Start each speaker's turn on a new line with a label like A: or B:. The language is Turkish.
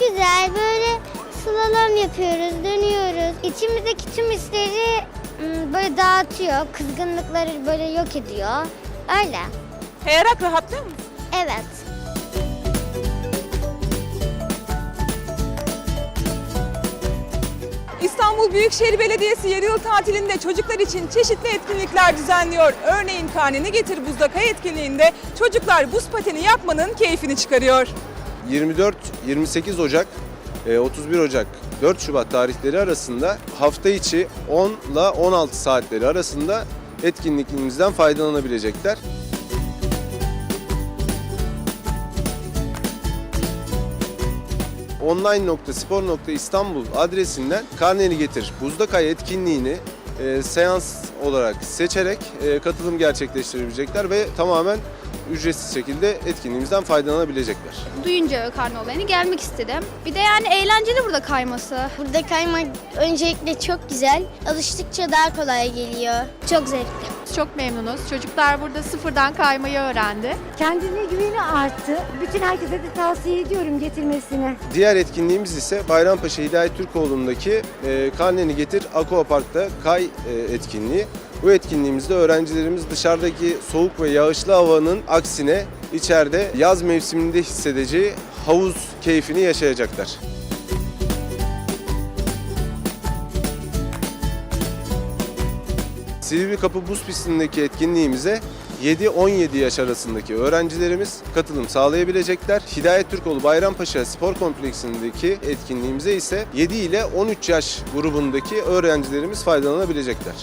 A: güzel. Böyle slalom yapıyoruz, dönüyoruz. İçimizdeki tüm hisleri ım, böyle dağıtıyor. Kızgınlıkları böyle yok ediyor. Öyle.
B: Kayarak rahatlıyor musun?
A: Evet.
B: İstanbul Büyükşehir Belediyesi yarı yıl tatilinde çocuklar için çeşitli etkinlikler düzenliyor. Örneğin karneni getir buzda kay etkinliğinde çocuklar buz pateni yapmanın keyfini çıkarıyor.
C: 24-28 Ocak, e, 31 Ocak, 4 Şubat tarihleri arasında hafta içi 10 ile 16 saatleri arasında etkinliğimizden faydalanabilecekler. online.spor.istanbul adresinden Karneni Getir Buzda Kay etkinliğini e, seans olarak seçerek e, katılım gerçekleştirebilecekler ve tamamen ücretsiz şekilde etkinliğimizden faydalanabilecekler.
D: duyunca karne olayını gelmek istedim. Bir de yani eğlenceli burada kayması.
A: Burada kaymak öncelikle çok güzel. Alıştıkça daha kolay geliyor. Çok zevkli.
E: Çok memnunuz. Çocuklar burada sıfırdan kaymayı öğrendi.
F: Kendine güveni arttı. Bütün herkese de tavsiye ediyorum getirmesini.
C: Diğer etkinliğimiz ise Bayrampaşa Hidayet Türkoğlu'ndaki e, Karneni Getir Aqua Park'ta kay e, etkinliği. Bu etkinliğimizde öğrencilerimiz dışarıdaki soğuk ve yağışlı havanın aksine içeride yaz mevsiminde hissedeceği havuz keyfini yaşayacaklar. Silivri Kapı Buz Pisti'ndeki etkinliğimize 7-17 yaş arasındaki öğrencilerimiz katılım sağlayabilecekler. Hidayet Türkoğlu Bayrampaşa Spor Kompleksindeki etkinliğimize ise 7 ile 13 yaş grubundaki öğrencilerimiz faydalanabilecekler.